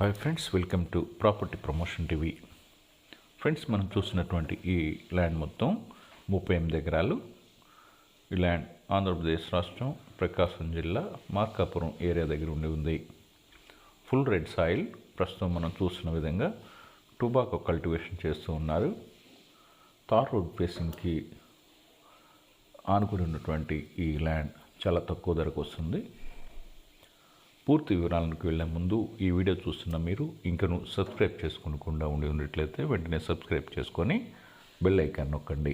Hi friends welcome to property promotion TV. Friends మనం చూసినటువంటి ఈ ల్యాండ్ మొత్తం ముప్పై ఎనిమిది ఎకరాలు. ఈ ల్యాండ్ ఆంధ్రప్రదేశ్ రాష్ట్రం ప్రకాశం జిల్లా మార్కాపురం ఏరియా దగ్గర ఉండి ఉంది. ఫుల్ రెడ్ సాయిల్ ప్రస్తుతం మనం చూస్తున్న విధంగా టుబాకో కల్టివేషన్ చేస్తూ ఉన్నారు. తార్ రోడ్ ఫేసింగ్కి ఆనుకుని ఉన్నటువంటి ఈ ల్యాండ్ చాలా తక్కువ ధరకు వస్తుంది. పూర్తి వివరాలకు వెళ్ళే ముందు ఈ వీడియో చూస్తున్న మీరు ఇంకను సబ్స్క్రైబ్ చేసుకోకుండా ఉండి ఉన్నట్లయితే వెంటనే సబ్స్క్రైబ్ చేసుకొని బెల్ ఐకాన్ నొక్కండి.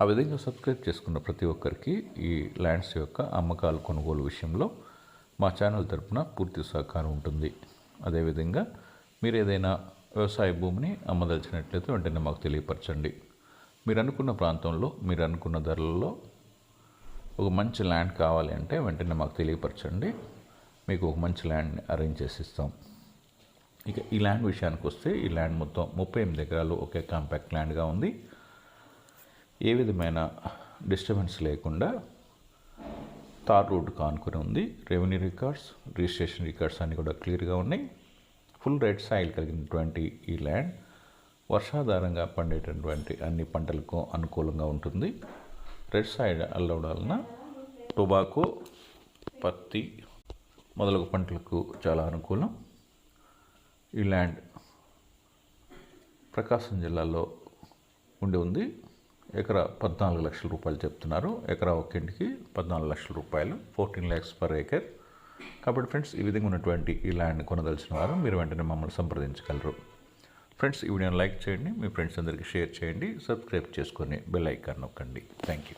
ఆ విధంగా సబ్స్క్రైబ్ చేసుకున్న ప్రతి ఒక్కరికి ఈ ల్యాండ్స్ యొక్క అమ్మకాలు కొనుగోలు విషయంలో మా ఛానల్ తరపున పూర్తి సహకారం ఉంటుంది. అదేవిధంగా మీరు ఏదైనా వ్యవసాయ భూమిని అమ్మదలిచినట్లయితే వెంటనే మాకు తెలియపరచండి. మీరు అనుకున్న ప్రాంతంలో మీరు అనుకున్న ధరలలో ఒక మంచి ల్యాండ్ కావాలి అంటే వెంటనే మాకు తెలియపరచండి. మీకు ఒక మంచి ల్యాండ్ని అరేంజ్ చేసి ఇస్తాం. ఇక ఈ ల్యాండ్ విషయానికి వస్తే ఈ ల్యాండ్ మొత్తం ముప్పై ఎనిమిది ఎకరాలు ఒకే కాంపాక్ట్ ల్యాండ్గా ఉంది. ఏ విధమైన డిస్టర్బెన్స్ లేకుండా తార్ రోడ్ కానుకొని ఉంది. రెవెన్యూ రికార్డ్స్ రిజిస్ట్రేషన్ రికార్డ్స్ అన్నీ కూడా క్లియర్గా ఉన్నాయి. ఫుల్ రెడ్ సాయిల్ కలిగినటువంటి ఈ ల్యాండ్ వర్షాధారంగా పండేటటువంటి అన్ని పంటలకు అనుకూలంగా ఉంటుంది. రెడ్ సాయిల్ అల్లవడం వలన టొబాకో పత్తి మొదలగు పంటలకు చాలా అనుకూలం. ఈ ల్యాండ్ ప్రకాశం జిల్లాలో ఉండి ఉంది. ఎకరా పద్నాలుగు లక్షల రూపాయలు చెప్తున్నారు. ఎకరా ఒక ఇంటికి పద్నాలుగు లక్షల రూపాయలు ఫోర్టీన్ ల్యాక్స్ పర్ ఏకర్. కాబట్టి ఫ్రెండ్స్ ఈ విధంగా ఉన్నటువంటి ఈ ల్యాండ్ కొనదలిచిన వారు మీరు వెంటనే మమ్మల్ని సంప్రదించగలరు. ఫ్రెండ్స్ ఈ వీడియోని లైక్ చేయండి మీ ఫ్రెండ్స్ అందరికీ షేర్ చేయండి సబ్స్క్రైబ్ చేసుకొని బెల్ ఐకాన్ నొక్కండి. Thank you.